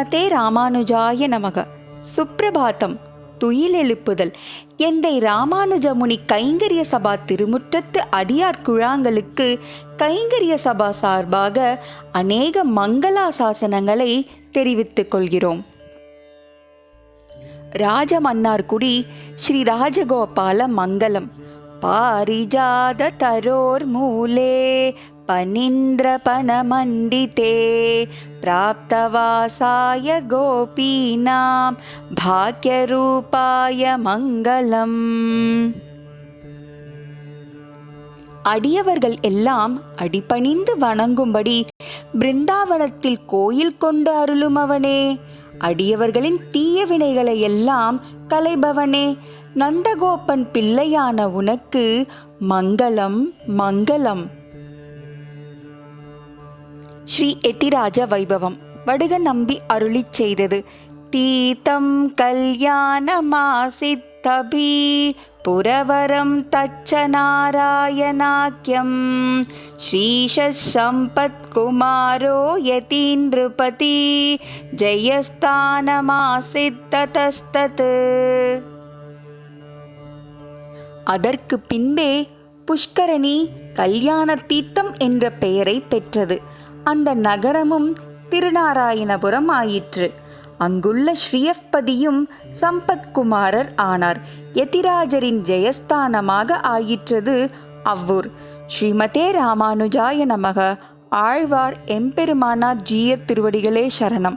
ஸ்ரீமதே ராமானுஜாய நமக. சுப்பிரபாதம் துயிலெழுப்புதல் எந்தை ராமானுஜமுனி கைங்கரிய சபா திருமுற்றத்து அடியார் குழாங்களுக்கு கைங்கரிய சபா சார்பாக அநேக மங்களாசாசனங்களை தெரிவித்துக் கொள்கிறோம். ராஜமன்னார்குடி ஸ்ரீ ராஜகோபால மங்கலம் பாரிஜாத தரோர் மூலே पनिन्द्रपनमण्डिते பிராப்தவாசாய கோபீனாம் भाग्यरूपाय मङ्गलम्। அடியவர்கள் எல்லாம் அடிபணிந்து வணங்கும்படி பிருந்தாவனத்தில் கோயில் கொண்டு அருளும் அவனே. அடியவர்களின் தீய வினைகளை எல்லாம் கலைபவனே நந்தகோபன் பிள்ளையான உனக்கு மங்களம் மங்களம். ஸ்ரீ எட்டிராஜ வைபவம். வடுக நம்பி அருளிச் செய்தது. தீதம் கல்யாணமாசித்தபி. புரவரம் தச்ச நாராயணாக்கியம் ஸ்ரீஷ சம்பத்குமாரோ யதீந்திருபதி. ஜெயஸ்தானமாசித்ததஸ்தத். அதற்கு பின்பே புஷ்கரணி கல்யாண தீர்த்தம் என்ற பெயரை பெற்றது. அந்த நகரமும் திருநாராயணபுரம் ஆயிற்று. அங்குள்ள ஸ்ரீயப்பதியும் சம்பத்குமாரர் ஆனார். யதிராஜரின் ஜெயஸ்தானமாக ஆயிற்றது அவ்வூர். ஸ்ரீமதே ராமானுஜாய நமக. ஆழ்வார் எம்பெருமானார் ஜீய திருவடிகளே சரணம்.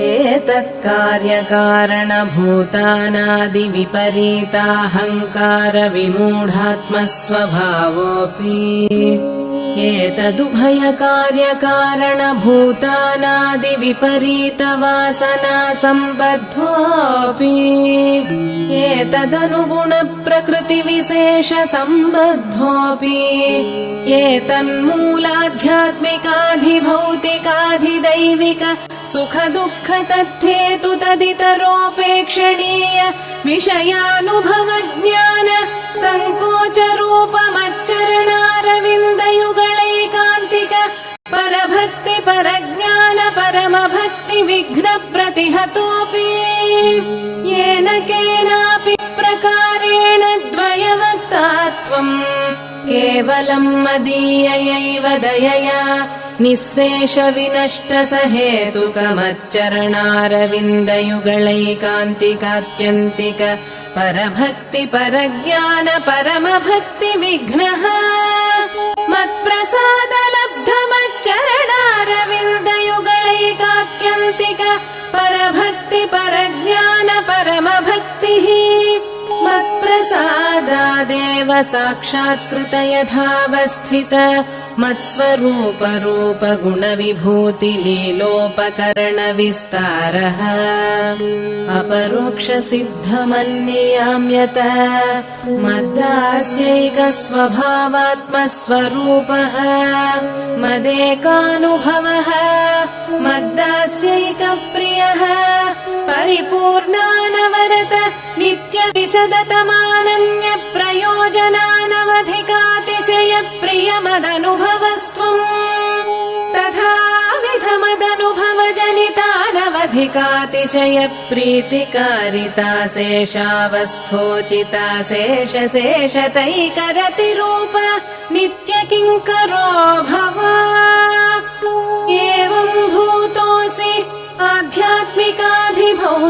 एतत्कार्यकारणभूतानादिविपरीताहङ्कारविमूढात्मस्वभावोऽपि एतदुभयकार्यकारणभूतानादिविपरीतवासना सम्बद्धोऽपि एतदनुगुणप्रकृतिविशेषसम्बद्धोऽपि एतन्मूलाध्यात्मिकाधिभौतिकाधिदैविक सुखदुःख तद्धेतु तदितरोपेक्षणीय विषयानुभवज्ञान सङ्कोचरूपमच्चरणारविन्दयुगलैकान्तिक परभक्ति परज्ञान परमभक्ति विघ्न प्रतिहतोऽपि येन केनापि प्रकारेण द्वयवक्तात्वम् केवलम् मदीययैव दयया निःशेष विनष्ट सहेतुकमच्चरणारविन्दयुगलैकान्तिकात्यन्तिक परभक्ति परज्ञान परमभक्ति विघ्नः परभक्ति परज्ञान परमभक्तिः मत्प्रसादादेव साक्षात्कृत यथावस्थित मत्स्वरूपरूपगुणविभूतिलीलोपकरणविस्तारः। अपरोक्षसिद्धमन्ययाम्यत। मद्दास्यैकस्वभावात्मस्वरूपः। मदेकानुभवः। मद्दास्यैकप्रियः। परिपूर्णानवरत नित्यविशदतमानन्यप्रयोजनानवधिकातिशयप्रियमदनुभवस्त्वम् विशद तथाविध मदनुभव शेषावस्थोचिता शेषशेषतैकरतिरूप नित्य किङ्करो भव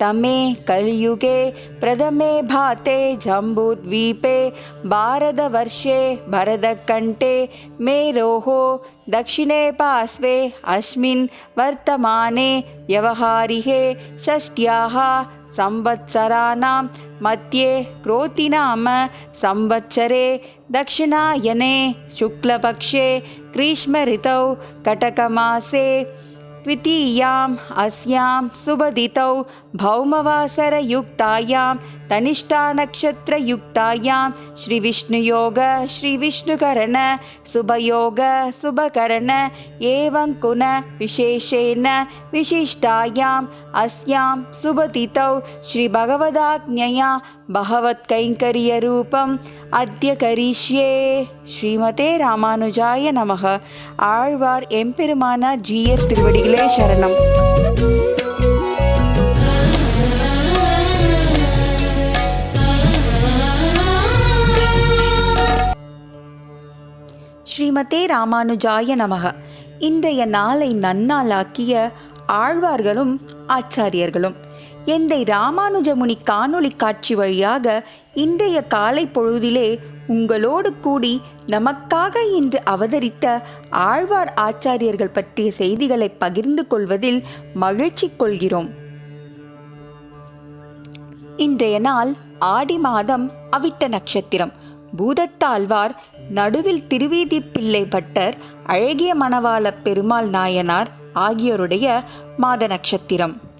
तमे कलियुगे प्रथमे भाते जम्बूद्वीपे भारतवर्षे भरतकण्ठे मेरोः दक्षिणे पार्श्वे अस्मिन् वर्तमाने व्यवहारिहे षष्ट्याः संवत्सराणां मध्ये क्रोतिनाम संवत्सरे दक्षिणायने शुक्लपक्षे ग्रीष्मऋतौ कटकमासे द्वितीयाम् अस्यां सुबदितौ भौमवासरयुक्तायां तनिष्ठानक्षत्रयुक्तायां श्रीविष्णुयोग श्रीविष्णुकरण शुभयोग शुभकरण एवं कुन विशेषेण विशिष्टायाम् अस्यां सुबदितौ श्रीभगवदाज्ञया பகவத்கைங்கரியரூபம் அத்திய கரிஷ்யே ஸ்ரீமதே ராமானுஜாய நமக ஆழ்வார் எம்பெருமானா ஜீயர் திருவடிகளே சரணம் ஸ்ரீமதே ராமானுஜாய நமக இன்றைய நாளை நன்னாளாக்கிய ஆழ்வார்களும் ஆச்சாரியர்களும். எந்தை ராமானுஜமுனி காணொளி காட்சி வழியாக இன்றைய காலை பொழுதிலே உங்களோடு கூடி நமக்காக இன்று அவதரித்த ஆழ்வார் ஆச்சாரியர்கள் பற்றிய செய்திகளை பகிர்ந்து கொள்வதில் மகிழ்ச்சி கொள்கிறோம். இன்றைய நாள் ஆடி மாதம் அவிட்ட நட்சத்திரம். பூதத்தாழ்வார் நடுவில் திருவீதி பிள்ளை பட்டர் அழகிய மணவாள பெருமாள் நாயனார் ஆகியோருடைய மாத நட்சத்திரம்.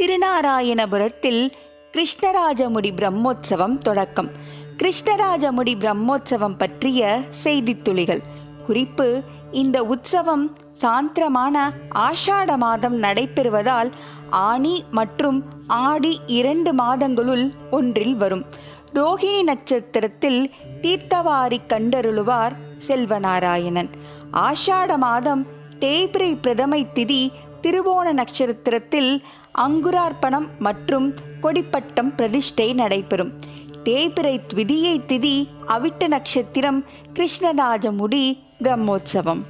திருநாராயணபுரத்தில் கிருஷ்ணராஜமுடி பிரம்மோற்சவம் தொடக்கம். கிருஷ்ணராஜமுடி பிரம்மோற்சவம் பற்றிய செய்தித் துளிகள் குறிப்பு இந்த உற்சவம் சாந்திரமான ஆஷாட மாதம் நடைபெறுவதால் ஆனி மற்றும் ஆடி இரண்டு மாதங்களுள் ஒன்றில் வரும். ரோகிணி நட்சத்திரத்தில் தீர்த்தவாரி கண்டருளுவார் செல்வநாராயணன். ஆஷாட மாதம் தேய்பிரை பிரதமை திதி திருவோண நட்சத்திரத்தில் அங்குரார்ப்பணம் மற்றும் கொடிப்பட்டம் பிரதிஷ்டை நடைபெறும். தேய்பிரை துவிதியை திதி அவிட்ட நட்சத்திரம் கிருஷ்ணராஜமுடி பிரம்மோற்சவம்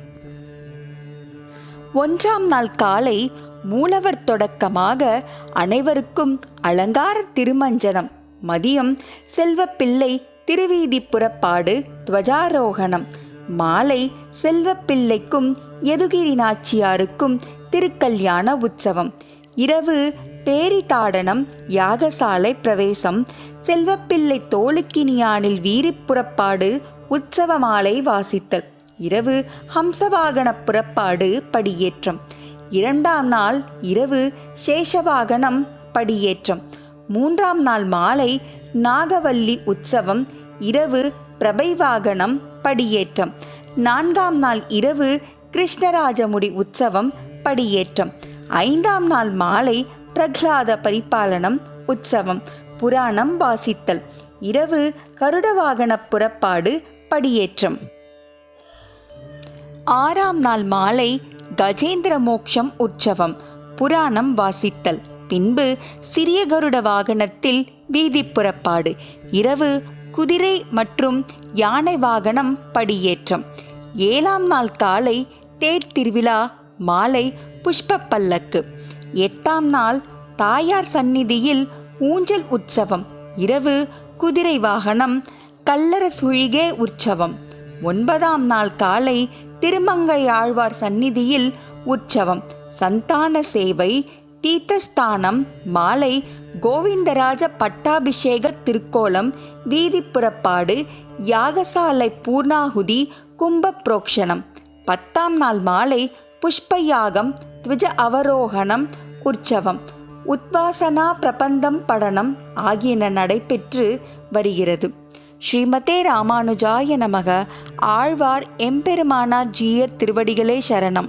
ஒன்றாம் நாள் காலை மூலவர் தொடக்கமாக அனைவருக்கும் அலங்கார திருமஞ்சனம் மதியம் செல்வப்பிள்ளை திருவீதி புறப்பாடு துவஜாரோகணம் மாலை செல்வப்பிள்ளைக்கும் எதுகிரி நாச்சியாருக்கும் திருக்கல்யாண உற்சவம். இரவு பேரிதாடனம் யாகசாலை பிரவேசம் செல்வப்பிள்ளை தோளுக்கினியானில் வீரி புறப்பாடு உற்சவ மாலை வாசித்தல். இரவு ஹம்சவாகன புறப்பாடு படியேற்றம். இரண்டாம் நாள் இரவு சேஷவாகனம் படியேற்றம். மூன்றாம் நாள் மாலை நாகவல்லி உற்சவம் இரவு பிரபைவாகனம் படியேற்றம். நான்காம் நாள் இரவு கிருஷ்ணராஜமுடி உற்சவம் படியேற்றம் ஐந்தாம் நாள் மாலை பிரகலாத பரிபாலனம் உற்சவம் புராணம் வாசித்தல். இரவு கருடவாகன புறப்பாடு படியேற்றம். ஆறாம் நாள் மாலை கஜேந்திர மோக்ஷம் உற்சவம் புராணம் வாசித்தல். பின்பு சிறிய கருட வாகனத்தில் வீதி புறப்பாடு. இரவு குதிரை மற்றும் யானை வாகனம் படியேற்றம். ஏழாம் நாள் காலை தேர் திருவிழா மாலை புஷ்ப பல்லக்கு எட்டாம் நாள் தாயார் சந்நிதியில் ஊஞ்சல் உற்சவம். இரவு குதிரை வாகனம் கல்லற சுழிகே உற்சவம். ஒன்பதாம் நாள் காலை திருமங்கை ஆழ்வார் சந்நிதியில் உற்சவம். சந்தான சேவை தீர்த்தஸ்தானம் மாலை கோவிந்தராஜ பட்டாபிஷேக திருக்கோலம் வீதி புறப்பாடு யாகசாலை பூர்ணாகுதி கும்ப புரோக்ஷணம். பத்தாம் நாள் மாலை புஷ்பயாகம் த்விஜ அவரோகணம் உற்சவம் உத்வாசனா பிரபந்தம் படனம் ஆகியன நடைபெற்று வருகிறது. ஸ்ரீமதே ராமானுஜாய நமக ஆழ்வார் எம்பெருமானார் ஜீயர் திருவடிகளே சரணம்.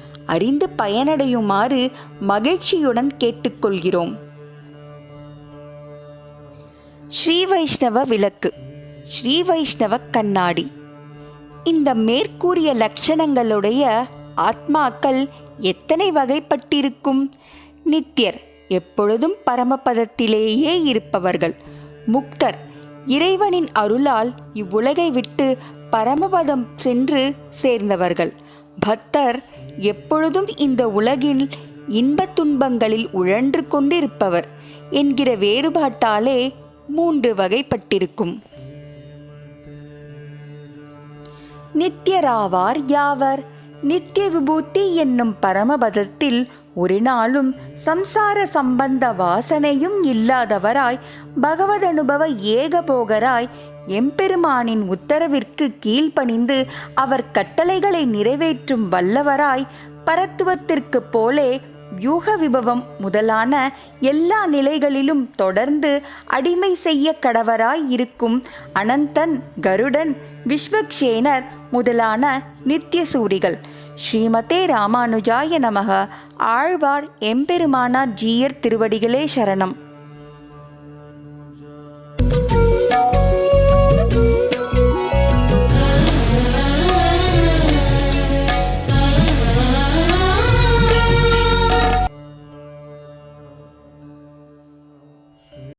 அறிந்து பயனடையுமாறு மகிழ்ச்சியுடன் கேட்டுக்கொள்கிறோம். ஸ்ரீ வைஷ்ணவ விளக்கு ஸ்ரீ வைஷ்ணவ கண்ணாடி. இந்த மேற்கூறிய லட்சணங்களுடைய ஆத்மாக்கள் எத்தனை வகைப்பட்டிருக்கும்? நித்தியர் எப்பொழுதும் பரமபதத்திலேயே இருப்பவர்கள். முக்தர் இறைவனின் அருளால் இவ்வுலகை விட்டு பரமபதம் சென்று சேர்ந்தவர்கள். பக்தர் எப்பொழுதும் இந்த உலகில் இன்பத் துன்பங்களில் உழன்று கொண்டிருப்பவர் என்கிற வேறுபாட்டாலே மூன்று வகைப்பட்டிருக்கும். நித்யராவார் யாவர்? நித்திய விபூத்தி என்னும் பரமபதத்தில் ஒரு நாளும் சம்சார சம்பந்த வாசனையும் இல்லாதவராய் பகவதனுபவ ஏகபோகராய் எம்பெருமானின் உத்தரவிற்கு கீழ்ப்பணிந்து அவர் கட்டளைகளை நிறைவேற்றும் வல்லவராய் பரத்துவத்திற்கு போலே யூக விபவம் முதலான எல்லா நிலைகளிலும் தொடர்ந்து அடிமை செய்ய கடவராய் இருக்கும் அனந்தன் கருடன் விஸ்வக்ஷேனர் முதலான நித்தியசூரிகள். ஸ்ரீமதே ராமானுஜாய நமக. ஆழ்வார் எம்பெருமானார் ஜீயர் திருவடிகளே சரணம்.